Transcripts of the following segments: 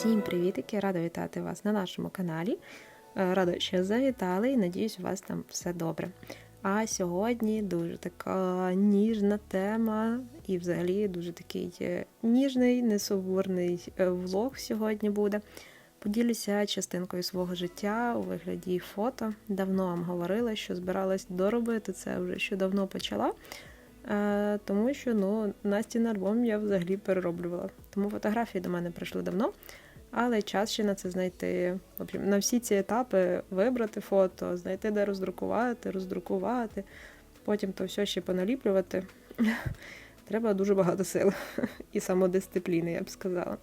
Всім привітики! Рада вітати вас на нашому каналі. Е, Рада, що завітали і надіюсь, у вас там все добре. А сьогодні дуже така ніжна тема, і взагалі дуже такий е, ніжний, несуворний е, влог сьогодні буде. Поділюся частинкою свого життя у вигляді фото. Давно вам говорила, що збиралась доробити це вже що давно почала. Тому що ну, Настін альбом я взагалі перероблювала. Тому фотографії до мене прийшли давно, але час ще на це знайти. В общем, на всі ці етапи вибрати фото, знайти, де роздрукувати, роздрукувати, потім то все ще поналіплювати. Треба дуже багато сил і самодисципліни, я б сказала.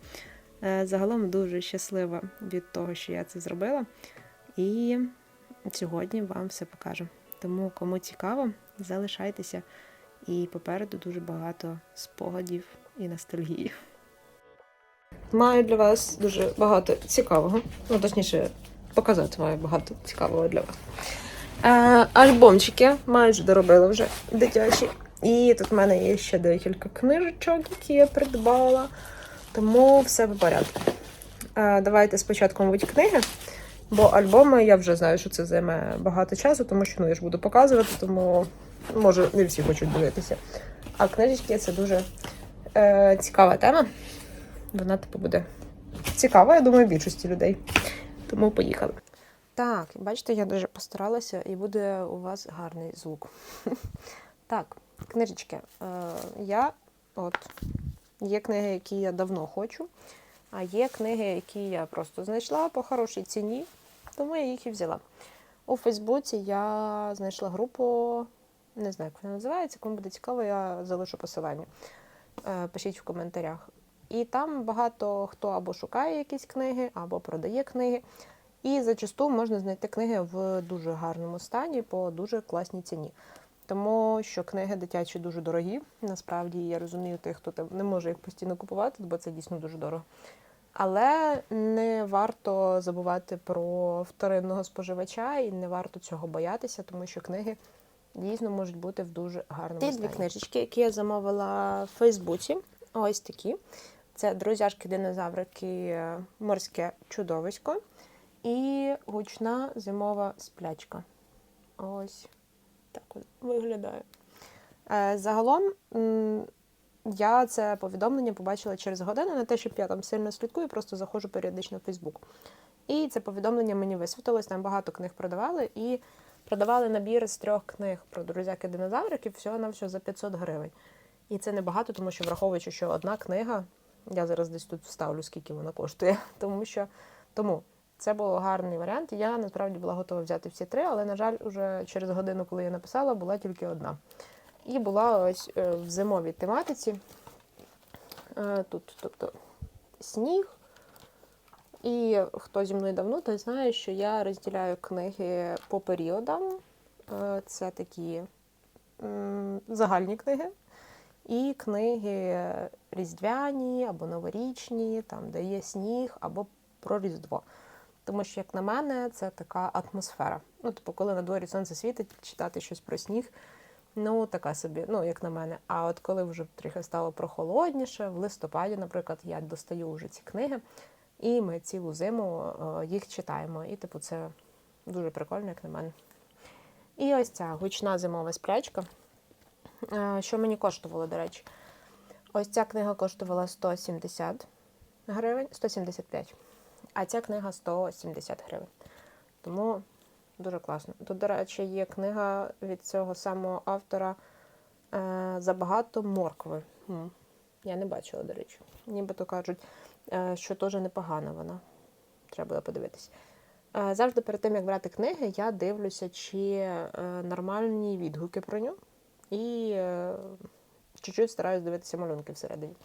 Е, Загалом дуже щаслива від того, що я це зробила. І сьогодні вам все покажу. Тому, кому цікаво, залишайтеся. І попереду дуже багато спогадів і ностальгії. Маю для вас дуже багато цікавого. Ну, точніше, показати маю багато цікавого для вас. Е, альбомчики майже доробила вже дитячі. І тут в мене є ще декілька книжечок, які я придбала. Тому все по порядку. Е, давайте спочатку, мабуть, книги. Бо альбоми я вже знаю, що це займе багато часу, тому що ну, я ж буду показувати, тому може не всі хочуть дивитися. А книжечки це дуже е, цікава тема. Вона типу буде цікава, я думаю, більшості людей. Тому поїхали. Так, бачите, я дуже постаралася і буде у вас гарний звук. Так, книжечки. Е, я от є книги, які я давно хочу, а є книги, які я просто знайшла по хорошій ціні, тому я їх і взяла. У Фейсбуці я знайшла групу, не знаю, як вона називається, кому буде цікаво, я залишу посилання. Е, Пишіть в коментарях. І там багато хто або шукає якісь книги, або продає книги. І зачасту можна знайти книги в дуже гарному стані по дуже класній ціні. Тому що книги дитячі дуже дорогі. Насправді я розумію тих, хто не може їх постійно купувати, бо це дійсно дуже дорого. Але не варто забувати про вторинного споживача і не варто цього боятися, тому що книги дійсно можуть бути в дуже гарному стані. Ті дві книжечки, які я замовила в Фейсбуці, ось такі. Це друзяшки динозаврики Морське чудовисько і гучна зимова сплячка. Ось так от виглядає. Е, Загалом я це повідомлення побачила через годину, не те, щоб я там сильно слідкую, просто заходжу періодично в Фейсбук. І це повідомлення мені висвітилось, там багато книг продавали, і продавали набір з трьох книг про друзяки динозавриків всього на всього за 500 гривень. І це небагато, тому що враховуючи, що одна книга, я зараз десь тут вставлю, скільки вона коштує, тому що тому це був гарний варіант. Я насправді була готова взяти всі три, але, на жаль, уже через годину, коли я написала, була тільки одна. І була ось е, в зимовій тематиці. Е, Тут, тобто, сніг. І хто зі мною давно, той знає, що я розділяю книги по періодам. Е, Це такі загальні книги. І книги різдвяні або новорічні, там, де є сніг, або про Різдво. Тому що, як на мене, це така атмосфера. Ну, типу, коли на дворі сонце світить, читати щось про сніг, ну, така собі, ну, як на мене. А от коли вже трохи стало прохолодніше, в листопаді, наприклад, я достаю вже ці книги, і ми цілу зиму е, їх читаємо. І, типу, це дуже прикольно, як на мене. І ось ця гучна зимова сплячка. Е, Що мені коштувало, до речі? Ось ця книга коштувала 170 гривень, 175 а ця книга 170 гривень. Тому дуже класно. Тут, до речі, є книга від цього самого автора е, Забагато моркви. Я не бачила, до речі. Нібито кажуть, е, що теж непогана вона. Треба буде подивитись. Завжди перед тим, як брати книги, я дивлюся, чи нормальні відгуки про нього. І е, чуть-чуть стараюсь дивитися малюнки всередині.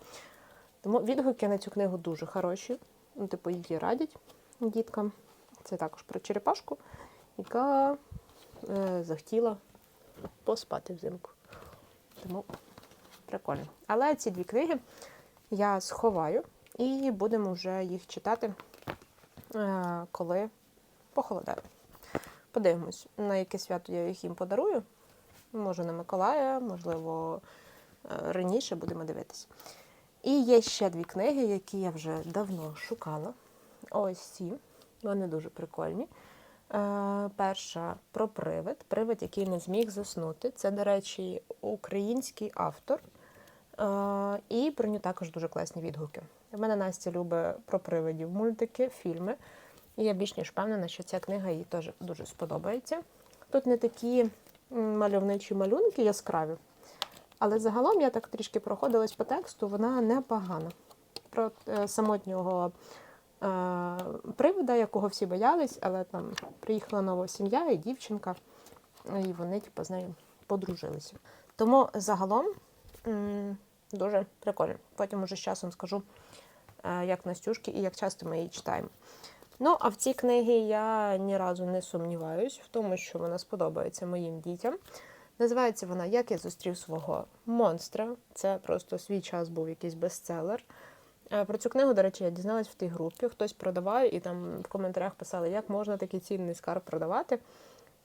Тому відгуки на цю книгу дуже хороші. Ну, типу, її радять діткам. Це також про черепашку, яка е, захотіла поспати взимку. Тому прикольно. Але ці дві книги я сховаю і будемо вже їх читати, е, коли похолодає. Подивимось, на яке свято я їх їм подарую. Може, на Миколая, можливо, е, раніше будемо дивитись. І є ще дві книги, які я вже давно шукала. Ось ці. Вони дуже прикольні. Е, перша про привид. Привид, який не зміг заснути. Це, до речі, український автор. Е, і про нього також дуже класні відгуки. У мене Настя любить про привидів мультики, фільми. І я більш ніж впевнена, що ця книга їй теж дуже сподобається. Тут не такі мальовничі малюнки яскраві, але загалом я так трішки проходилась по тексту, вона непогана. Про е, самотнього е, привида, якого всі боялись, але там приїхала нова сім'я і дівчинка, і вони типу, з нею подружилися. Тому загалом м, дуже прикольно. Потім уже з часом скажу, е, як Настюшки і як часто ми її читаємо. Ну, а в цій книгі я ні разу не сумніваюсь в тому, що вона сподобається моїм дітям. Називається вона Як я зустрів свого монстра. Це просто свій час був якийсь бестселер. Е, Про цю книгу, до речі, я дізналась в тій групі. Хтось продавав і там в коментарях писали, як можна такий цінний скарб продавати.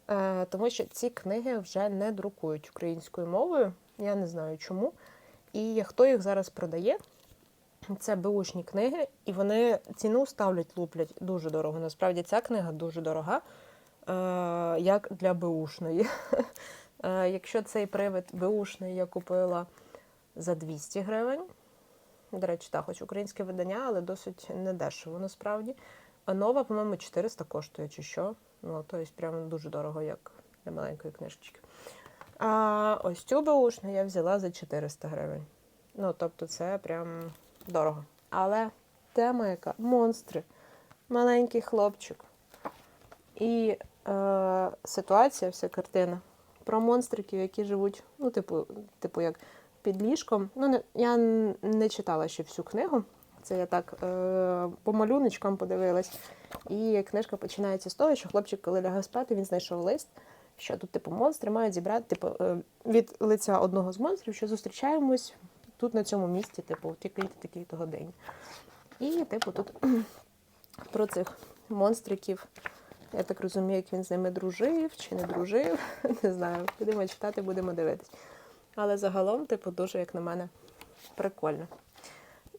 Е, Тому що ці книги вже не друкують українською мовою. Я не знаю чому. І хто їх зараз продає, це беушні книги, і вони ціну ставлять, луплять дуже дорого. Насправді ця книга дуже дорога, е, як для беушної. Е, Якщо цей привид беушний я купила за 200 гривень. До речі, так, хоч українське видання, але досить недешево насправді. А нова, по-моєму, 400 коштує чи що. Ну, тобто, прямо дуже дорого, як для маленької книжечки. А ось цю беушну я взяла за 400 гривень. Ну, тобто, це прям дорого. Але тема яка монстри, маленький хлопчик. І е, ситуація, вся картина про монстриків, які живуть, ну, типу, типу як під ліжком. Ну, не, я не читала ще всю книгу. Це я так е, по малюночкам подивилась. І книжка починається з того, що хлопчик, коли лягав спати, він знайшов лист, що тут, типу, монстри мають зібрати типу, е, від лиця одного з монстрів, що зустрічаємось тут на цьому місці, типу, в такий-то такий-то годині. І, типу, тут про цих монстриків. Я так розумію, як він з ними дружив чи не дружив. Не знаю. Будемо читати, будемо дивитись. Але загалом, типу, дуже, як на мене, прикольно.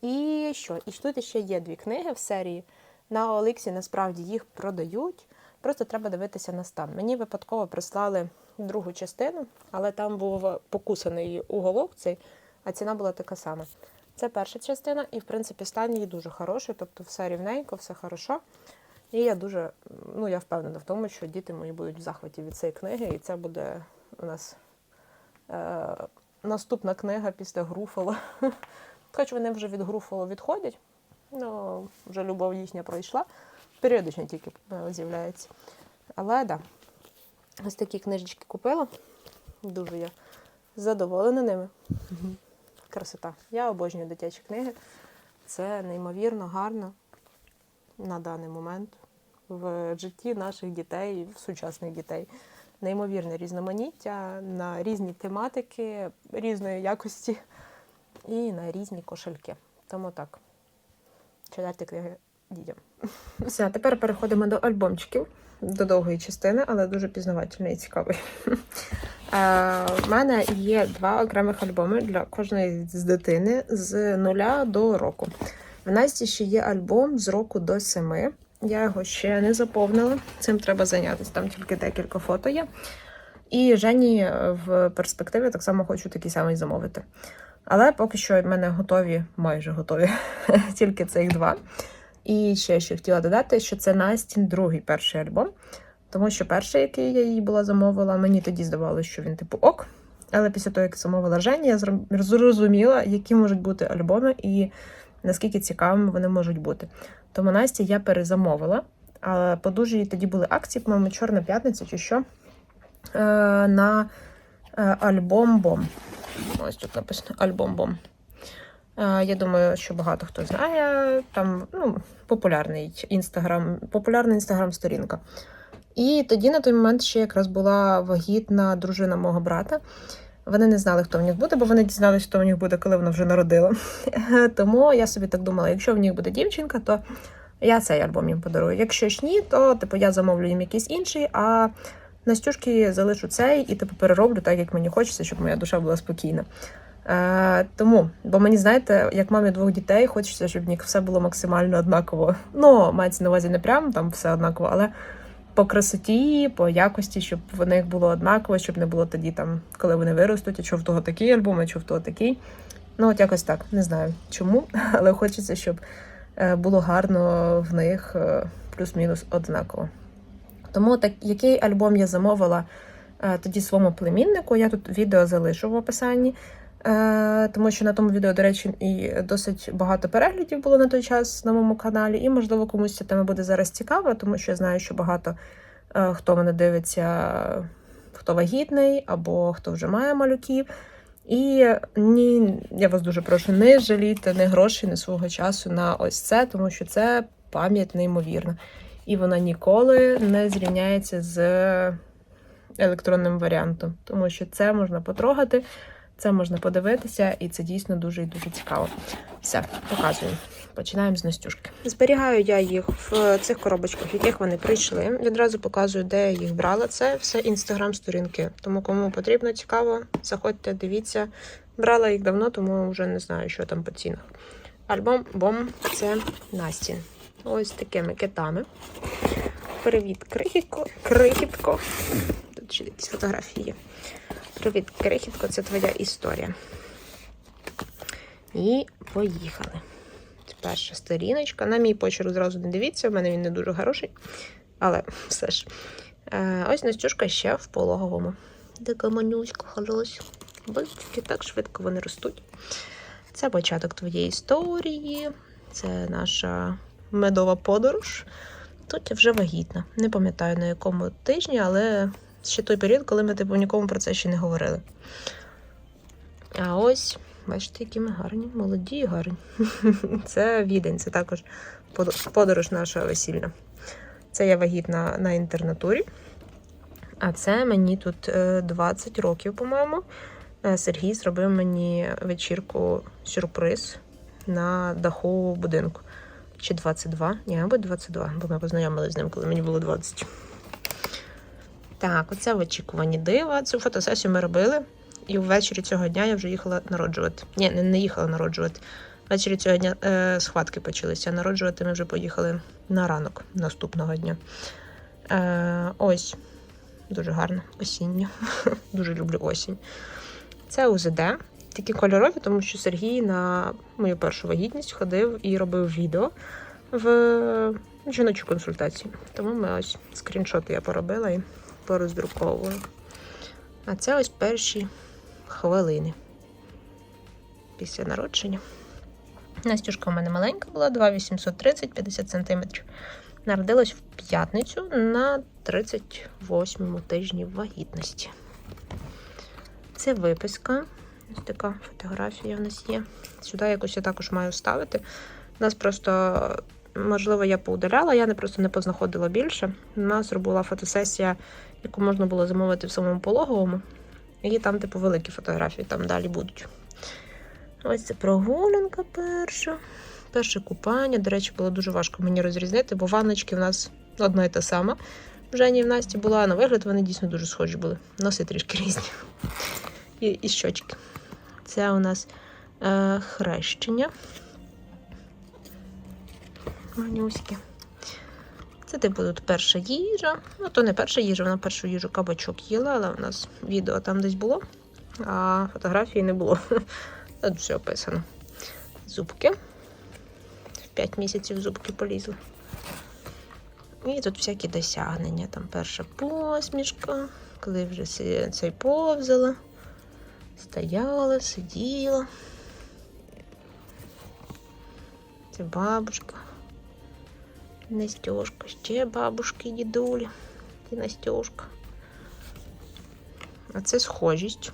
І що? І тут ще є дві книги в серії. На Олексі насправді їх продають. Просто треба дивитися на стан. Мені випадково прислали другу частину, але там був покусаний уголок цей, а ціна була така сама. Це перша частина, і в принципі стан її дуже хороший, тобто все рівненько, все хорошо. І я дуже, ну я впевнена в тому, що діти мої будуть в захваті від цієї книги, і це буде у нас е, наступна книга після Груфола. Хоч вони вже від Груфолу відходять, ну вже любов їхня пройшла, періодично тільки е, з'являється. Але да, ось такі книжечки купила. Дуже я задоволена ними. Красота. Я обожнюю дитячі книги. Це неймовірно гарно на даний момент в житті наших дітей, сучасних дітей. Неймовірне різноманіття на різні тематики, різної якості і на різні кошельки. Тому так. Читайте книги дітям. Все, тепер переходимо до альбомчиків, до довгої частини, але дуже пізнавательної і цікавої. Е, В мене є два окремих альбоми для кожної з дитини з нуля до року. В Насті ще є альбом з року до семи. Я його ще не заповнила. Цим треба зайнятися. Там тільки декілька фото є. І Жені в перспективі так само хочу такий самий замовити. Але поки що в мене готові, майже готові, тільки цих два. І ще що хотіла додати, що це Настін другий перший альбом. Тому що перший, який я їй була замовила, мені тоді здавалося, що він типу ок. Але після того, як замовила Жені, я зрозуміла, які можуть бути альбоми і наскільки цікавими вони можуть бути. Тому Насті я перезамовила. А по дуже тоді були акції, по-моєму, Чорна п'ятниця чи що. Е, на е, альбом Бом. Ось тут написано альбом Бом. Е, Я думаю, що багато хто знає. Там ну, популярний інстаграм, популярна інстаграм-сторінка. І тоді на той момент ще якраз була вагітна дружина мого брата. Вони не знали, хто в них буде, бо вони дізналися, хто в них буде, коли вона вже народила. Тому я собі так думала: якщо в них буде дівчинка, то я цей альбом їм подарую. Якщо ж ні, то типу я замовлю їм якийсь інший, а Настюшки залишу цей і типу перероблю так, як мені хочеться, щоб моя душа була спокійна. Е, тому, бо мені знаєте, як мамі двох дітей, хочеться, щоб в все було максимально однаково. Ну, мається на увазі не прям там все однаково, але по красоті, по якості, щоб в них було однаково, щоб не було тоді там, коли вони виростуть, а що в того такий альбом, а що в того такий. Ну, от якось так, не знаю чому, але хочеться, щоб е, було гарно в них е, плюс-мінус однаково. Тому так, який альбом я замовила тоді своєму племіннику, я тут відео залишу в описанні. Е, тому що на тому відео, до речі, і досить багато переглядів було на той час на моєму каналі, і, можливо, комусь ця тема буде зараз цікава, тому що я знаю, що багато е, хто мене дивиться, хто вагітний або хто вже має малюків. І ні, я вас дуже прошу, не жалійте ні грошей, ні свого часу на ось це, тому що це пам'ять неймовірна. І вона ніколи не зрівняється з електронним варіантом, тому що це можна потрогати. Це можна подивитися, і це дійсно дуже і дуже цікаво. Все, показую. Починаємо з Настюшки. Зберігаю я їх в цих коробочках, в яких вони прийшли. Відразу показую, де я їх брала. Це все інстаграм-сторінки. Тому кому потрібно цікаво, заходьте, дивіться. Брала їх давно, тому вже не знаю, що там по цінах. Альбом бом це Настін. Ось такими китами. Привіт, крихітко, крихітко. Ще якісь фотографії. Привіт, крихітко, це твоя історія. І поїхали. Це перша сторіночка. На мій почерк зразу не дивіться, в мене він не дуже хороший. Але все ж. Е, ось Настюшка ще в пологовому. Така манюська, хороша. Бачите, так швидко вони ростуть. Це початок твоєї історії. Це наша медова подорож. Тут я вже вагітна. Не пам'ятаю на якому тижні, але ще той період, коли ми типу нікому про це ще не говорили. А ось, бачите, які ми гарні, молоді і гарні. Це відень, це також подорож наша весільна. Це я вагітна на інтернатурі. А це мені тут 20 років, по-моєму. Сергій зробив мені вечірку сюрприз на даху будинку. Чи 22? Ні, мабуть, 22, бо ми познайомилися з ним, коли мені було 20. Так, оце в очікуванні дива. Цю фотосесію ми робили. І ввечері цього дня я вже їхала народжувати. Ні, не, їхала народжувати. Ввечері цього дня е, схватки почалися. Народжувати ми вже поїхали на ранок наступного дня. Е, Ось, дуже гарно, осінньо. дуже люблю осінь. Це УЗД. Такі кольорові, тому що Сергій на мою першу вагітність ходив і робив відео в жіночу консультацію. Тому ми ось скріншоти я поробила і пороздруковую. А це ось перші хвилини після народження. Настюшка у мене маленька була, 2,830 50 см. Народилась в п'ятницю на 38 тижні вагітності. Це виписка. Ось така фотографія в нас є. Сюди якось я також маю ставити. У нас просто, можливо, я поудаляла, я не просто не познаходила більше. У нас була фотосесія, яку можна було замовити в самому пологовому. І там, типу, великі фотографії там далі будуть. Ось це прогулянка перша. Перше купання. До речі, було дуже важко мені розрізнити, бо ванночки в нас одна і та сама. В Жені в Насті була, а на вигляд вони дійсно дуже схожі були. Носи трішки різні. І, і щочки. Це у нас е, хрещення. Манюськи. Це типу тут перша їжа. Ну, то не перша їжа, вона першу їжу кабачок їла, але у нас відео там десь було, а фотографії не було. Тут все описано. Зубки. В 5 місяців зубки полізли. І тут всякі досягнення. Там перша посмішка, коли вже цей повзала, стояла, сиділа. Це бабушка. Настюшка, ще бабушки, дідулі і Настюшка. А це схожість.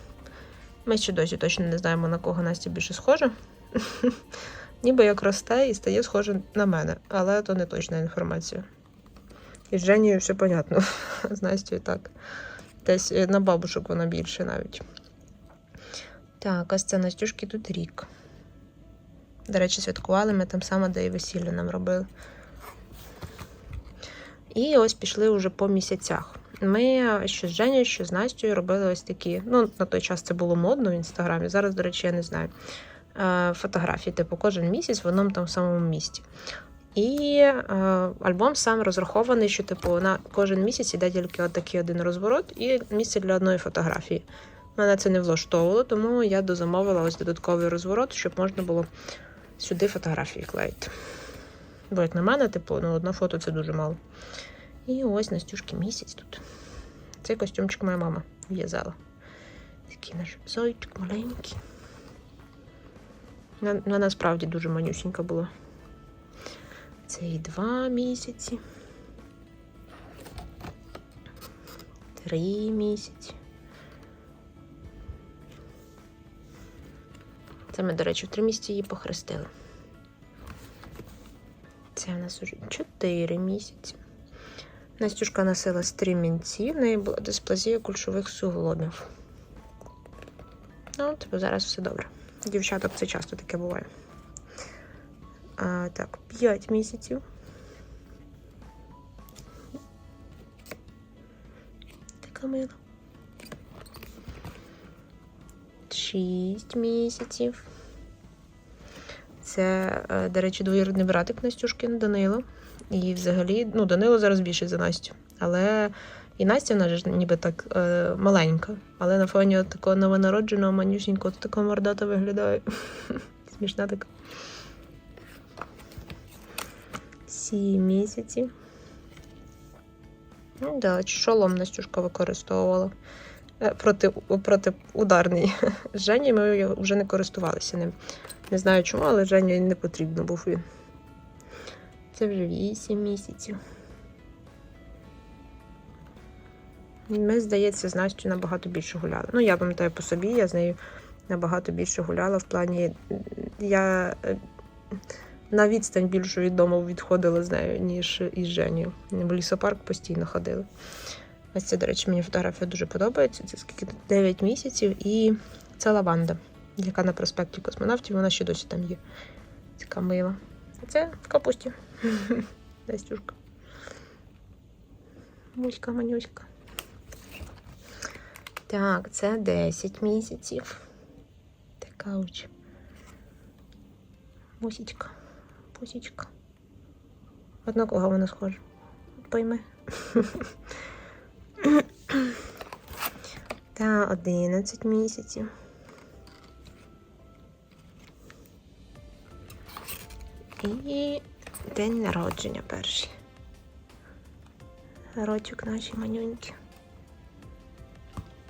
Ми ще досі точно не знаємо, на кого Настя більше схожа. Ніби як росте і стає схоже на мене, але то не точна інформація. І з Женією все понятно. З Настю так. Десь на бабушок вона більше навіть. Так, ось це Настюшки тут рік. До речі, святкували ми там саме, де і весілля нам робили. І ось пішли вже по місяцях. Ми ще з Женєю, ще з Настю робили ось такі. Ну, на той час це було модно в інстаграмі. Зараз, до речі, я не знаю. е, Фотографії, типу, кожен місяць в одному там самому місті. І е, альбом сам розрахований, що типу на кожен місяць іде тільки от такий один розворот і місце для одної фотографії. Мене це не влаштовувало, тому я дозамовила ось додатковий розворот, щоб можна було сюди фотографії клеїти. Бо, як на мене, типу, ну, одна фото це дуже мало. І ось Настюшки місяць тут. Цей костюмчик моя мама в'язала. Такий наш зойчик маленький. Вона, вона справді дуже манюсінька була. Це і два місяці. Три місяці. Це ми, до речі, в три місяці її похрестили. Це в нас уже 4 місяці. Настюшка носила стрімінці, в неї була дисплазія кульшових суглобів. Ну, типу, зараз все добре. Дівчаток це часто таке буває. А, так, 5 місяців. Така мила. 6 місяців. Це, е, до речі, двоюрідний братик Настюшкин Данило. І взагалі, ну, Данило зараз більший за Настю. Але і Настя вона ж ніби так е, маленька. Але на фоні от такого новонародженого манюсінького, то така мордата виглядає. Смішна така. Сім місяців. Ну, да, шолом Настюшка використовувала. Е, Проти, проти ударний. Жені ми вже не користувалися ним. Не знаю чому, але Жені не потрібно був він. Це вже 8 місяців. Ми, здається, з Настю набагато більше гуляли. Ну, я пам'ятаю по собі, я з нею набагато більше гуляла в плані. Я е, на відстань більшу від дому відходила з нею, ніж із Женю. В лісопарк постійно ходили. Ось це, до речі, мені фотографія дуже подобається. Це скільки 9 місяців, і це лаванда, яка на проспекті космонавтів, вона ще досі там є. Така мила. Це в капусті. Настюшка. Муська, манюська. Так, це 10 місяців. Така ось. Мусічка. Пусічка. От на кого вона схожа? Пойми. Та 11 місяців. І день народження перший. Рочок наші манюнькі.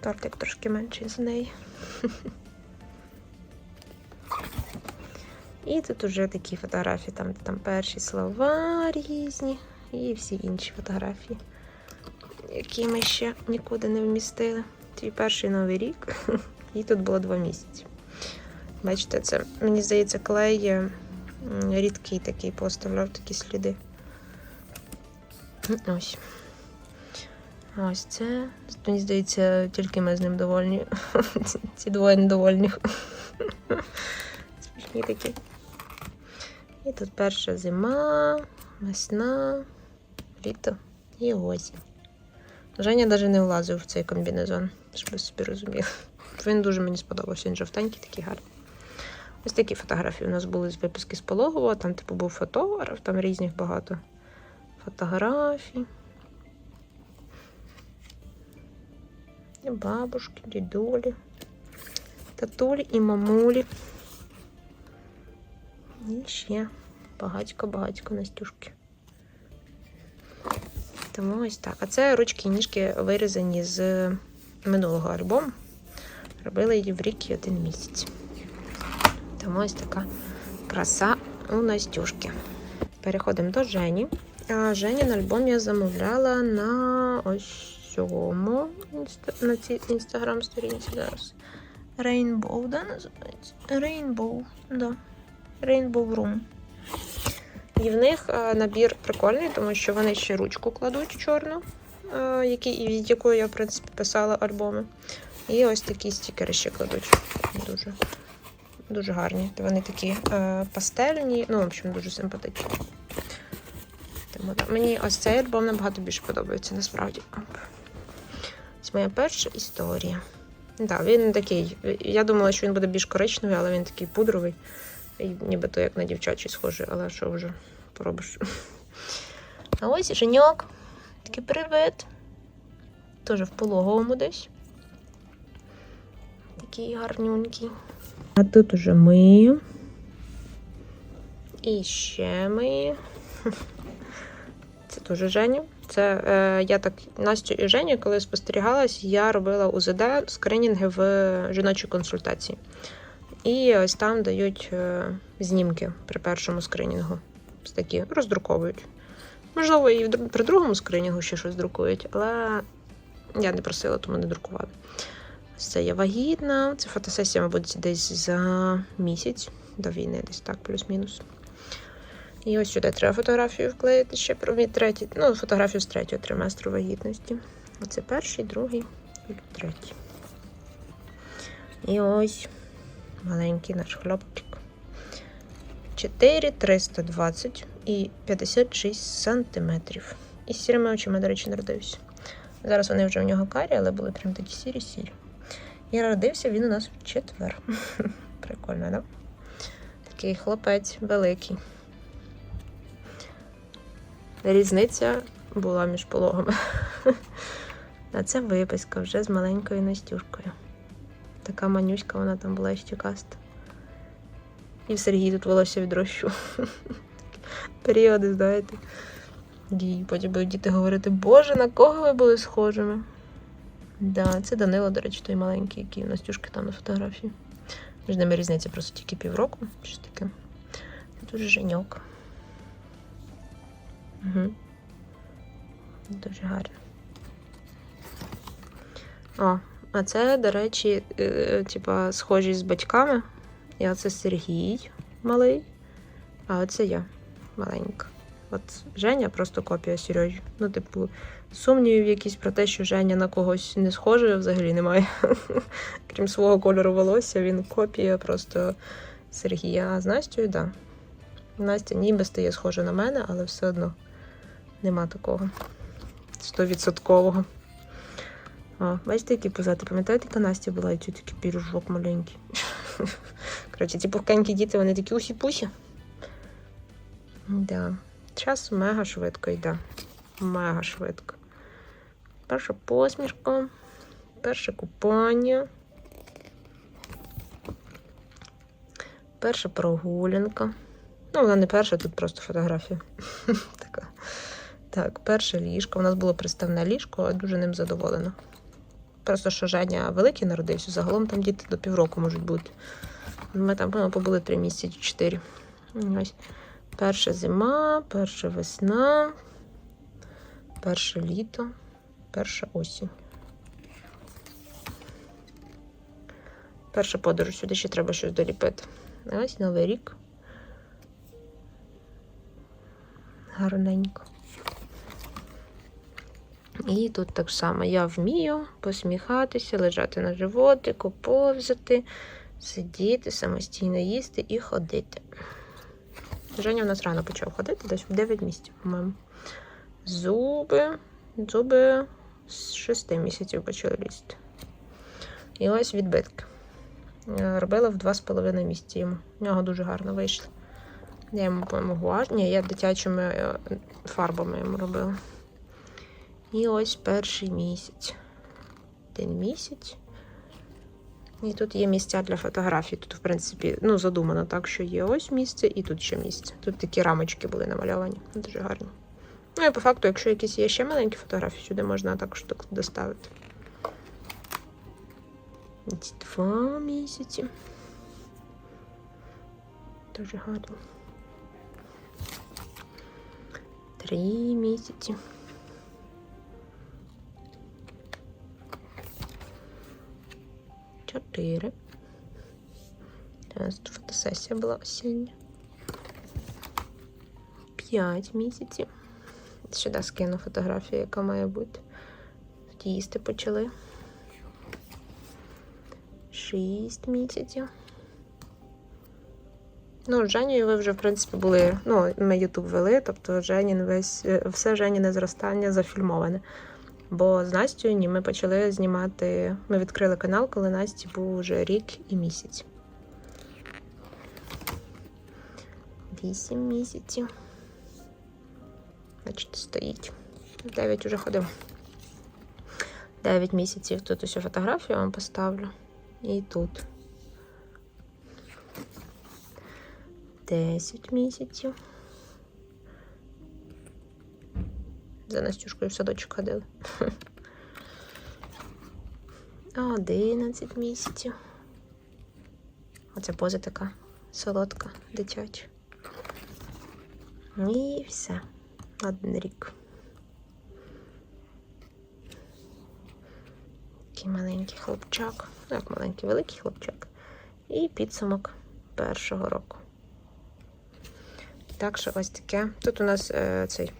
Тортик трошки менший за неї. І тут уже такі фотографії, там, там перші слова різні і всі інші фотографії, які ми ще нікуди не вмістили. Твій перший новий рік. І тут було два місяці. Бачите, це, мені здається, клей рідкий такий поставляв такі сліди. Ось. Ось це. Мені здається, тільки ми з ним довольні. Ці двоє недовольні. Смішні такі. І тут перша зима, весна, літо і осінь. Женя навіть не влазив в цей комбінезон, щоб ви собі розуміли. Він дуже мені сподобався, він жовтенький, такий гарний. Ось такі фотографії у нас були з випуски з пологового. Там, типу, був фотограф, там різних багато фотографій. І бабушки, дідулі, татулі і мамулі. І ще багатько-багатько Настюшки. Тому ось так. А це ручки і ніжки вирізані з минулого альбому. Робила її в рік і один місяць. Тому ось така краса у Настюшки. Переходимо до Жені. Женін альбом я замовляла на ось цьому на цій інстаграм-сторінці зараз. Rainbow, да, називається? Rainbow, да. Rainbow Room. І в них набір прикольний, тому що вони ще ручку кладуть чорну, які, від якої я, в принципі, писала альбоми. І ось такі стікери ще кладуть. Дуже, дуже гарні. Вони такі е, пастельні, ну, в общем, дуже симпатичні. Тому, да. Мені ось цей альбом набагато більше подобається, насправді. Ось моя перша історія. Так, він такий. Я думала, що він буде більш коричневий, але він такий пудровий. І нібито як на дівчачий схожий, але що вже поробиш. А ось Женьок. Такий привид. Теж в пологовому десь. Такий гарнюнький. А тут уже ми. І ще ми. Це теж Женя. Це е, я так Настю і Женю, коли спостерігалась, я робила УЗД скринінги в жіночій консультації. І ось там дають е, знімки при першому скринінгу. Ось такі роздруковують. Можливо, і при другому скринінгу ще щось друкують, але я не просила, тому не друкувала. Це я вагітна. Це фотосесія, мабуть, десь за місяць до війни, десь так, плюс-мінус. І ось сюди треба фотографію вклеїти ще про мій третій, ну, фотографію з третього триместру вагітності. Оце перший, другий і третій. І ось маленький наш хлопчик. 4, 320 і 56 сантиметрів. І з сірими очима, до речі, народився. Зараз вони вже в нього карі, але були прям такі сірі-сірі. І народився він у нас в четвер. Прикольно, да? Такий хлопець великий. Різниця була між пологами. А це виписка вже з маленькою Настюшкою. Така манюська вона там була щекаста. І в Сергії тут волосся відрощу. Періоди, знаєте. І потім будуть діти говорити, Боже, на кого ви були схожими? Да, це Данило, до речі, той маленький, який у Настюшки там на фотографії. Між ними різниця просто тільки півроку. Щось таке. Тут же Женьок. Угу. Дуже гарно. О, а це, до речі, е, типа схожі з батьками. І оце Сергій малий, а оце я маленька. От Женя просто копія Сережі. Ну, типу, сумнівів якісь про те, що Женя на когось не схожий, взагалі немає. Крім свого кольору волосся, він копія просто Сергія. А з Настю. Да. Настя ніби стає схожа на мене, але все одно нема такого стовідсоткового. О, бачите, які позати? Пам'ятаєте, яка Настя була і тут такий пірожок маленький. Коротше, ті пухкенькі діти, вони такі усі-пусі. Да. Час мега швидко йде. Мега швидко. Перша посмішка, перше купання. Перша прогулянка. Ну, вона не перша, тут просто фотографія. така. Так, перше ліжко. У нас було приставне ліжко, а дуже ним задоволена. Просто що Женя великий народився, загалом там діти до півроку можуть бути. Ми там ну, побули три місяці чотири. Ось. Перша зима, перша весна, перше літо, перша осінь. Перша подорож, сюди ще треба щось доліпити. Ось Новий рік. Гарненько. І тут так само я вмію посміхатися, лежати на животику, повзати, сидіти, самостійно їсти і ходити. Женя у нас рано почав ходити, десь в 9 місяців, по-моєму. Зуби. Зуби з 6 місяців почали лізти. І ось відбитки. Е, Робила в 2,5 місяці йому. У нього дуже гарно вийшло. Я йому, по-моєму, гуаш. Ні, я дитячими е, фарбами йому робила. І ось перший місяць. День місяць. І тут є місця для фотографій. Тут, в принципі, ну, задумано так, що є ось місце і тут ще місце. Тут такі рамочки були намальовані. Дуже гарні. Ну і по факту, якщо якісь є ще маленькі фотографії, сюди можна також так доставити. Ці Два місяці. Дуже гарно. Три місяці. Чотири. У нас тут фотосесія була осіння. П'ять місяців. Сюди скину фотографію, яка має бути. Тут їсти почали. Шість місяців. Ну, з Женєю ви вже, в принципі, були. Ну, ми Ютуб вели, тобто Женін весь, е, все Женіне зростання зафільмоване. Бо з Настю ні, ми почали знімати. Ми відкрили канал, коли Насті був вже рік і місяць. Вісім місяців. Значить, стоїть. Дев'ять уже ходив. Дев'ять місяців. Тут ось фотографію вам поставлю. І тут. 10 місяців. За Настюшкою в садочок ходили. 11 місяців. Оце поза така солодка, дитяча. І все. Один рік. Такий маленький хлопчак. Ну, як маленький, великий хлопчак. І підсумок першого року. Так що ось таке. Тут у нас е, цей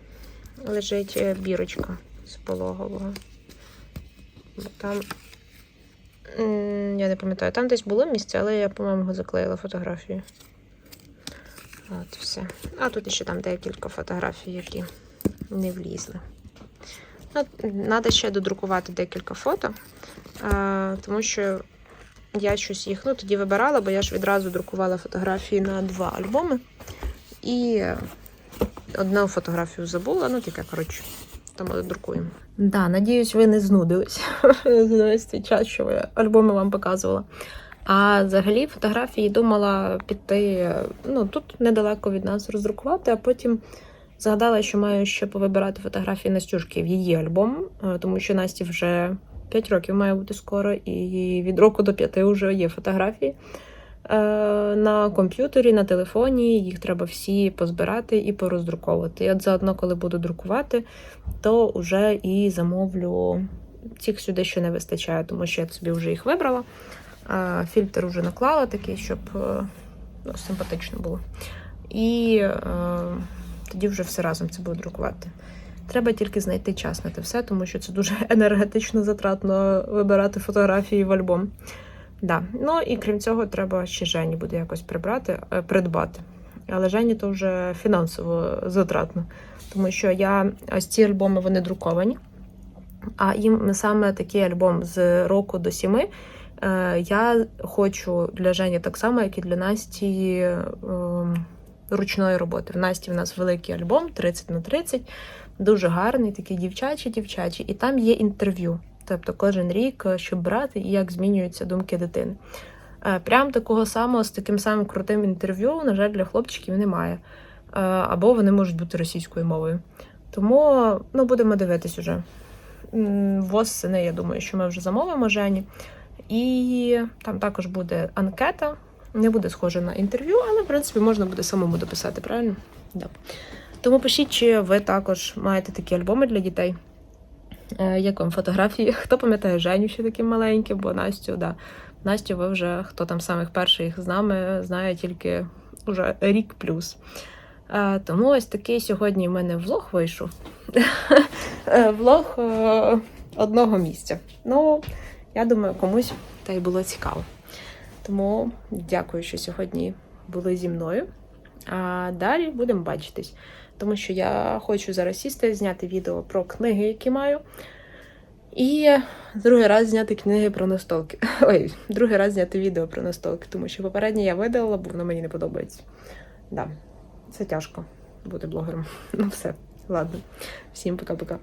лежить е, бірочка з пологового. Там, я не пам'ятаю, там десь було місце, але я, по-моєму, заклеїла фотографію. От, все. А тут ще там декілька фотографій, які не влізли. Треба ще додрукувати декілька фото, а, тому що я щось їх ну, тоді вибирала, бо я ж відразу друкувала фотографії на два альбоми. І одну фотографію забула, ну таке, коротше, тому друкуємо. Да, надіюсь, ви не знудились за цей час, що я альбоми вам показувала. А взагалі фотографії думала піти, ну тут недалеко від нас роздрукувати, а потім згадала, що маю ще повибирати фотографії Настюшки в її альбом, е, тому що Насті вже 5 років має бути скоро, і від року до 5 вже є фотографії. Е, На комп'ютері, на телефоні їх треба всі позбирати і пороздруковувати. І от заодно, коли буду друкувати, то вже і замовлю цих сюди ще не вистачає, тому що я собі вже їх вибрала. Фільтр вже наклала такий, щоб е, ну, симпатично було. І е, тоді вже все разом це буду друкувати. Треба тільки знайти час на те все, тому що це дуже енергетично затратно вибирати фотографії в альбом. Да. Ну і крім цього, треба ще Жені буде якось прибрати, е, придбати. Але Жені то вже фінансово затратно, тому що я ось ці альбоми вони друковані. А їм саме такий альбом з року до сіми. е, Я хочу для Жені так само, як і для Насті е, ручної роботи. В Насті в нас великий альбом 30 на 30, дуже гарний, такий дівчачий, і там є інтерв'ю. Тобто кожен рік, е, щоб брати і як змінюються думки дитини. Е, Прям такого самого з таким самим крутим інтерв'ю, на жаль, для хлопчиків немає. Е, Або вони можуть бути російською мовою. Тому ну, будемо дивитись уже. Восени, я думаю, що ми вже замовимо Жені. І там також буде анкета. Не буде схоже на інтерв'ю, але в принципі можна буде самому дописати, правильно? Да. Тому пишіть, чи ви також маєте такі альбоми для дітей. Е, Як вам фотографії? Хто пам'ятає Женю ще таким маленьким, бо Настю, да. Настю, ви вже хто там самих перших з нами, знає тільки вже рік плюс. Е, Тому ось такий сьогодні в мене влог вийшов. Е, Влог одного місця. Ну, я думаю, комусь та й було цікаво. Тому дякую, що сьогодні були зі мною. А далі будемо бачитись. Тому що я хочу зараз сісти, зняти відео про книги, які маю. І другий раз зняти книги про настолки. Ой, другий раз зняти відео про настолки, тому що попереднє я видалила, бо воно мені не подобається. Да, це тяжко бути блогером. Ну все, ладно. Всім пока-пока.